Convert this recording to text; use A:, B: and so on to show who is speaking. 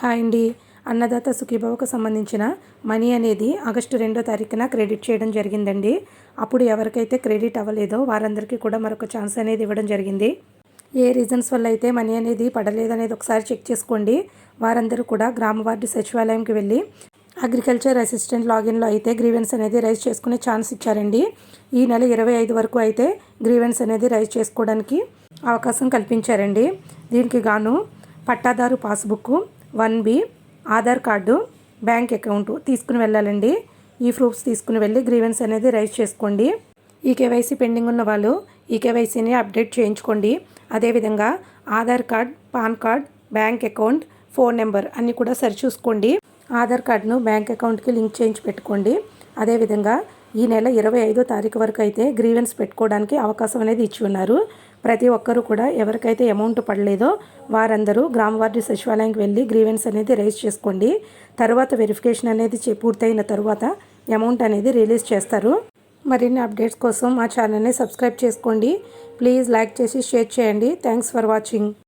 A: Hi అండి. అన్నదాత సుఖీభావకు సంబంధించిన money అనేది ఆగస్టు రెండో తారీఖున క్రెడిట్ చేయడం జరిగిందండి. అప్పుడు ఎవరికైతే క్రెడిట్ అవ్వలేదో వారందరికీ కూడా మరొక ఛాన్స్ అనేది ఇవ్వడం జరిగింది. ఏ రీజన్స్ వల్ల అయితే మనీ అనేది పడలేదనేది ఒకసారి చెక్ చేసుకోండి. వారందరూ కూడా గ్రామ వార్డు సచివాలయంకి వెళ్ళి అగ్రికల్చర్ అసిస్టెంట్ లాగిన్లో అయితే గ్రీవెన్స్ అనేది రైజ్ చేసుకునే ఛాన్స్ ఇచ్చారండి. ఈ నెల ఇరవై ఐదు వరకు అయితే గ్రీవెన్స్ అనేది రైజ్ చేసుకోవడానికి అవకాశం కల్పించారండి. దీనికి గాను పట్టాదారు passbook one B Aadhaar card bank account తీసుకుని వెళ్ళాలండి. ఈ ప్రూఫ్స్ తీసుకుని వెళ్ళి గ్రీవెన్స్ అనేది రైజ్ చేసుకోండి. ఈ కేవైసీ పెండింగ్ ఉన్న వాళ్ళు ఈ కేవైసీని అప్డేట్ చేయించుకోండి. అదేవిధంగా Aadhaar card PAN card bank account phone number అన్నీ కూడా సరిచూసుకోండి. ఆధార్ కార్డును బ్యాంక్ అకౌంట్కి లింక్ చేయించి పెట్టుకోండి. అదేవిధంగా ఈ నెల ఇరవై ఐదో తారీఖు వరకు అయితే గ్రీవెన్స్ పెట్టుకోవడానికి అవకాశం అనేది ఇచ్చి ఉన్నారు. ప్రతి ఒక్కరూ కూడా ఎవరికైతే అమౌంట్ పడలేదో వారందరూ గ్రామ వార్డు సచివాలయానికి వెళ్ళి గ్రీవెన్స్ అనేది రేజ్ చేసుకోండి. తర్వాత వెరిఫికేషన్ అనేది పూర్తయిన తర్వాత అమౌంట్ అనేది రిలీజ్ చేస్తారు. మరిన్ని అప్డేట్స్ కోసం మా ఛానల్ని సబ్స్క్రైబ్ చేసుకోండి. ప్లీజ్ లైక్ చేసి షేర్ చేయండి. Thanks for watching